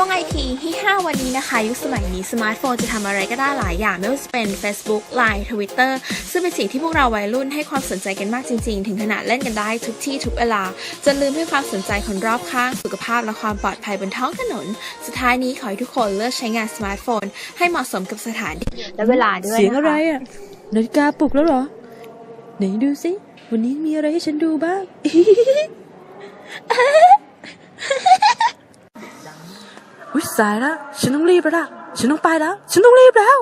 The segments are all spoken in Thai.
ช่วงไอทีที่ 5 วันนี้นะคะ ยุคสมัยนี้สมาร์ทโฟนจะทำอะไรก็ได้หลายอย่าง ไม่ว่าจะเป็น Facebook Line Twitter ซึ่งเป็นสิ่งที่พวกเราวัยรุ่นให้ความสนใจกันมากจริง ๆ ถึงขนาดเล่นกันได้ทุกที่ทุกเวลา จนลืมให้ความสนใจคนรอบข้าง สุขภาพและความปลอดภัยบนท้องถนน สุดท้ายนี้ขอให้ทุกคนเลือกใช้งานสมาร์ทโฟน ให้เหมาะสมกับสถานที่และเวลาด้วยเสียงนคอะไรอะนาฬิกาปลุกแล้วเหรอ ไหนดูสิวันนี้มีอะไรให้ฉันดูบ้าง อุ้ยสายแล้ว ฉันต้องรีบแล้วล่ะ ฉันต้องไปแล้ว ฉันต้องรีบแล้ว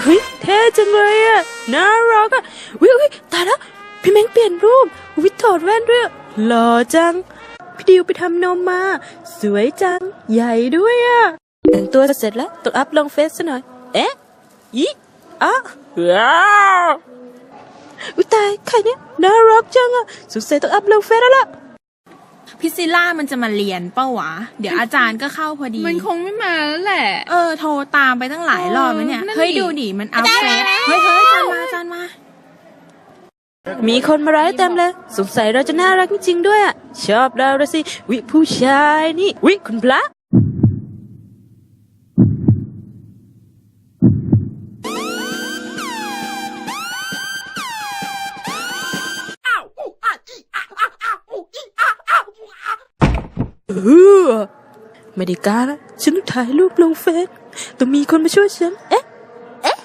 เฮ้ยเท่จังเลยอะน่ารักอะวิวตายแล้วพี่แมงเปลี่ยนรูปวิถอดแว่นด้วยหล่อจัง พี่ดิวไปทำนมมา สวยจัง ใหญ่ด้วยอะแต่งตัวเสร็จแล้วต้องอัพลงเฟซซะหน่อย เอ๊ะยี่อะว้าวอุ้ยตาย ใครเนี่ย น่ารักจังอะสงสัยต้องอัพลงเฟซแล้วล่ะพิ ซซิล่ามันจะมาเรียนเป้าวะ เดี๋ยวอาจารย์ก็เข้าพอดี มันคงไม่มาแล้วแหละ เออ โทรตามไปตั้งหลายรอบแล้วเนี่ยเออนั่นดิเฮ้ยดูดิมันอัพเฟซเฮ้ยเฮ้ยอาจารย์มาอาจารย์มา มีคนมาไลฟ์เต็มเลย สงสัยเราจะน่ารักจริงๆด้วยอะชอบเราละสิ วิผู้ชายนี่ วิคุณพระ เออไม่ได้การละฉันต้องถ่ายรูปลงเฟซต้องมีคนมาช่วยฉัน เอ๊ะ เอ๊ะ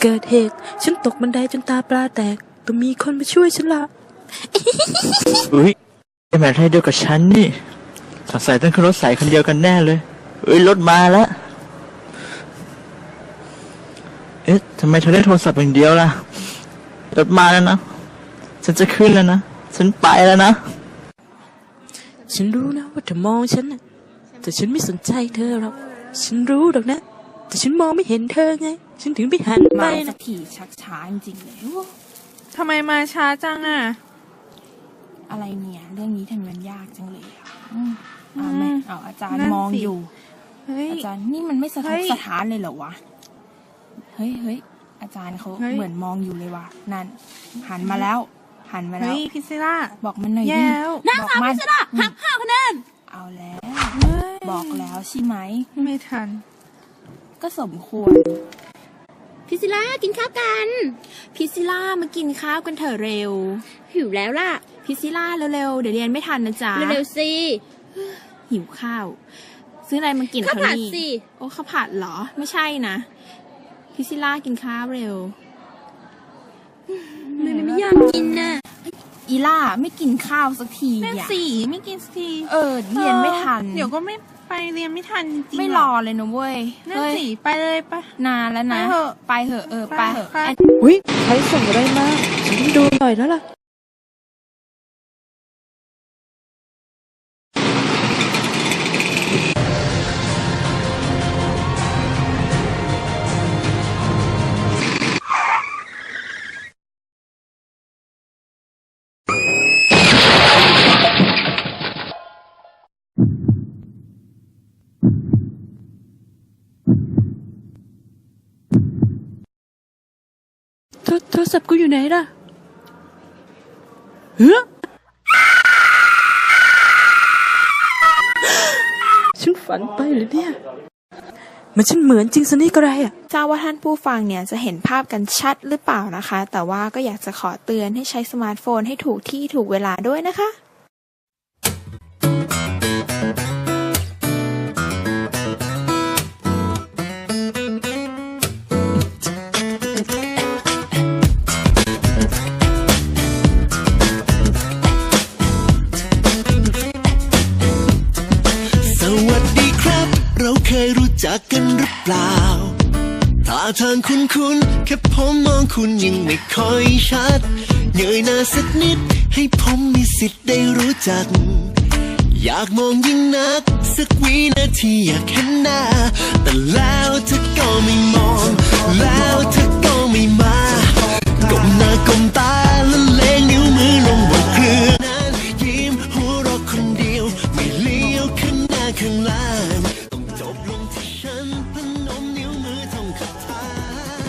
เกิดเหตุ ฉันตกบันไดจนตาปลาแตกต้องมีคนมาช่วยฉันละอุ้ยไอ้แมทให้เดียวกับฉันนี่สงสัยต้องขึ้นรถสายคนเดียวกันแน่เลยเอ้ยรถมาแล้ว เอ๊ะทำไมเธอได้โทรศัพท์อย่างเดียวล่ะ รถมาแล้วนะ ฉันจะขึ้นแล้วนะ ฉันไปแล้วนะ ฉันรู้นะว่าเธอมองฉันนะแต่ฉันไม่สนใจเธอหรอก ฉันรู้หรอกนะ แต่ฉันมองไม่เห็นเธอไง ฉันถึงไปหันไปมาสันะกทีชักช้าจริงๆเลยทำไมมาช้าจังอะ อะไรเนี่ย เรื่องนี้ทำไมมันยากจังเลยอะอืมเอาไหมอืมเอาอาจารย์นั่นมองสิ อยู่ เฮ้ย อาจารย์นี่มันไม่สะทเฮ้กยสะท้านเลยเหรอวะ เฮ้ยเฮ้ยอาจารย์เขาเฮ้ย เหมือนมองอยู่เลยว่ะนั่นหันมาแล้ว หันมาแล้วเฮ้ยพิซซิล่าบอกมันหน่อยแย่ดิแล้วบอกมันหักห้าคะแนนเอาแล้วบอกแล้วใช่ไหม ไม่ทัน ก็สมควร พิซิล่ากินข้าวกัน พิซิล่ามากินข้าวกันเถอะเร็ว หิวแล้วล่ะ พิซิล่าเร็วๆ เดี๋ยวเรียนไม่ทันนะจ๊ะเร็วๆสิหิวข้าว ซื้ออะไรมากินข้าวเธอผัดนี่ สิโอ้ข้าวผัดเหรอ ไม่ใช่นะ พิซิล่ากินข้าวเร็ว มันไม่อยากกินน่ะ อีล่าไม่กินข้าวสักทีนั่นอะสิไม่กินสักทีเออเรียนไม่ทัน เดี๋ยวก็ไม่ไปเรียนไม่ทันจริงๆไม่รอเลยนะเว้ยนั่นเฮ้ยสิไปเลยไปนานแล้วนะ ไปเถอะ ไปเถอะเออไปไปเถอะไปอันอุ้ยใครส่งอะไรมาฉันต้องดูหน่อยแล้วล่ะ โทรศัพท์กูอยู่ไหนล่ะเฮ้อฉันฝันไปหรือเนี่ย มันฉันเหมือนจริงสนี่ก็ไรอะทราบว่าท่านผู้ฟังเนี่ยจะเห็นภาพกันชัดหรือเปล่านะคะ แต่ว่าก็อยากจะขอเตือนให้ใช้สมาร์ทโฟนให้ถูกที่ถูกเวลาด้วยนะคะ ยรู้จักกันหรือเปล่าท่าทางคุ้นคุ้นแค่ผมมองคุณยังไม่ค่อยชัดเงยหน้าสักนิด ให้ผมมีสิทธิ์ได้รู้จัก อยากมองยิ่งนัก สักวินาทีอยากเห็นหน้า